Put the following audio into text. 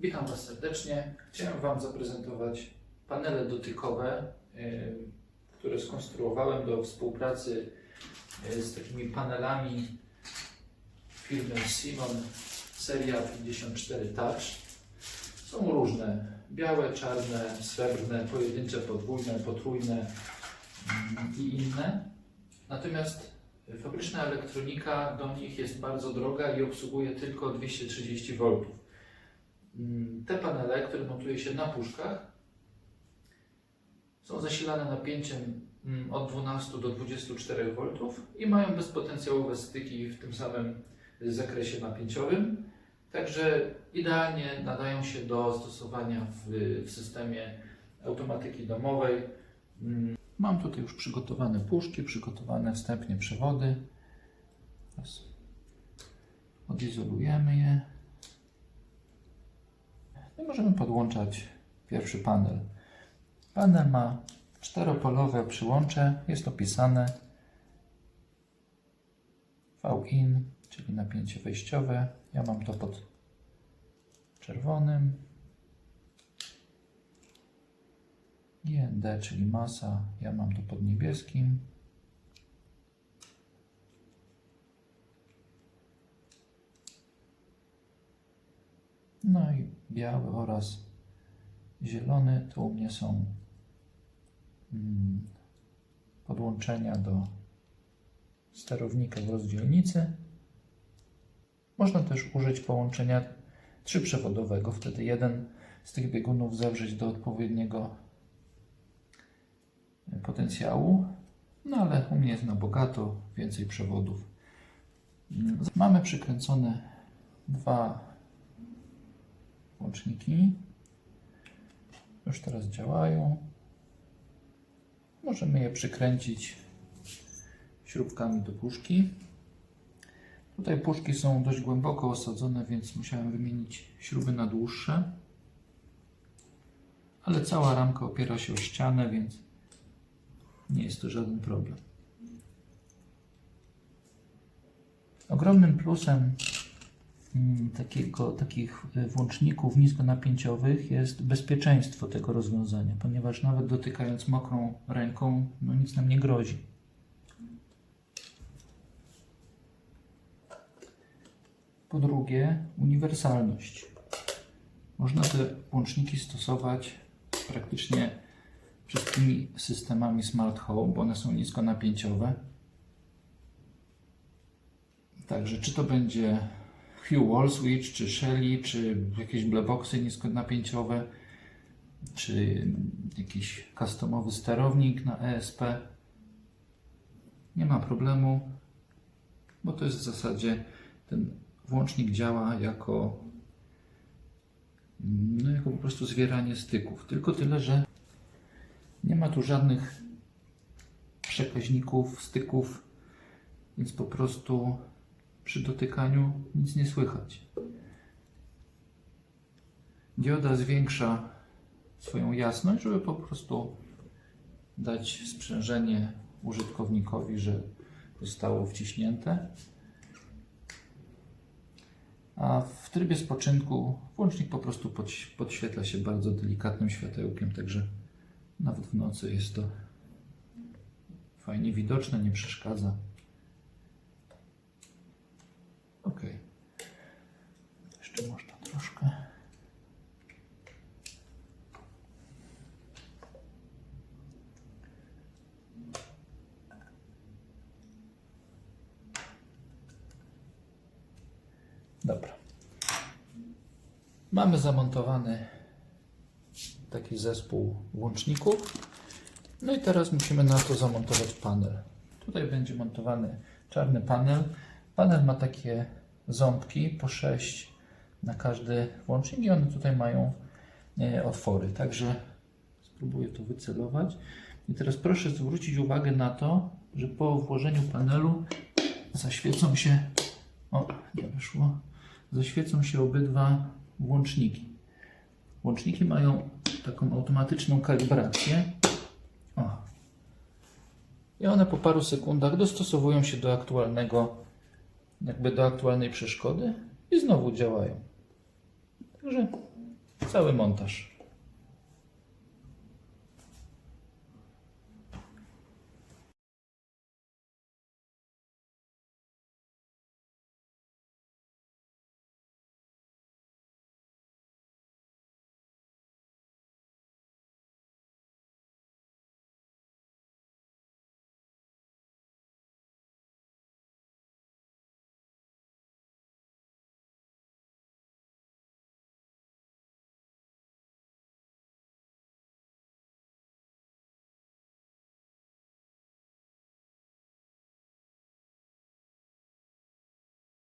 Witam Was serdecznie. Chciałem Wam zaprezentować panele dotykowe, y, które skonstruowałem do współpracy y, z takimi panelami firmy Simon seria 54 Touch. Są różne, białe, czarne, srebrne, pojedyncze, podwójne, potrójne mm, i inne. Natomiast fabryczna elektronika do nich jest bardzo droga i obsługuje tylko 230 V. Mm, Te panele, które montuje się na puszkach, są zasilane napięciem mm, od 12 do 24 V i mają bezpotencjałowe styki w tym samym zakresie napięciowym. Także idealnie nadają się do stosowania w, w systemie automatyki domowej. Mm, Mam tutaj już przygotowane puszki, przygotowane wstępnie przewody. Odizolujemy je. I możemy podłączać pierwszy panel. Panel ma czteropolowe przyłącze, jest opisane V-in, czyli napięcie wejściowe. Ja mam to pod czerwonym. GND, czyli masa, ja mam to pod niebieskim. No i biały oraz zielony to u mnie są mm, podłączenia do sterownika w rozdzielnicy. Można też użyć połączenia trzyprzewodowego, wtedy jeden z tych biegunów zawrzeć do odpowiedniego potencjału, no ale u mnie jest na bogato, więcej przewodów. Mm, Mamy przykręcone dwa łączniki. Już teraz działają. Możemy je przykręcić śrubkami do puszki. Tutaj puszki są dość głęboko osadzone, więc musiałem wymienić śruby na dłuższe. Ale cała ramka opiera się o ścianę, więc nie jest to żaden problem. Ogromnym plusem takiego, takich y, włączników niskonapięciowych jest bezpieczeństwo tego rozwiązania, ponieważ nawet dotykając mokrą ręką, no nic nam nie grozi. Po drugie, uniwersalność. Można te włączniki stosować praktycznie wszystkimi systemami smart home, bo one są niskonapięciowe. Także czy to będzie Hue Wall Switch, czy Shelly, czy jakieś blackboxy niskonapięciowe, czy jakiś customowy sterownik na ESP. Nie ma problemu, bo to jest w zasadzie ten włącznik działa jako no jako po prostu zwieranie styków. Tylko tyle, że nie ma tu żadnych przekaźników, styków, więc po prostu przy dotykaniu nic nie słychać. Dioda zwiększa swoją jasność, żeby po prostu dać sprzężenie użytkownikowi, że zostało wciśnięte. A w trybie spoczynku włącznik po prostu podś- podświetla się bardzo delikatnym światełkiem, także nawet w nocy jest to fajnie widoczne, nie przeszkadza. Dobra. Mamy zamontowany taki zespół łączników. No i teraz musimy na to zamontować panel. Tutaj będzie montowany czarny panel. Panel ma takie ząbki po 6 na każdy łącznik i one tutaj mają e, otwory. Także spróbuję to wycelować. I teraz proszę zwrócić uwagę na to, że po włożeniu panelu zaświecą się o, nie wyszło. Zaświecą się obydwa włączniki. Łączniki mają taką automatyczną kalibrację. O. I one po paru sekundach dostosowują się do aktualnego, jakby do aktualnej przeszkody i znowu działają. Także cały montaż.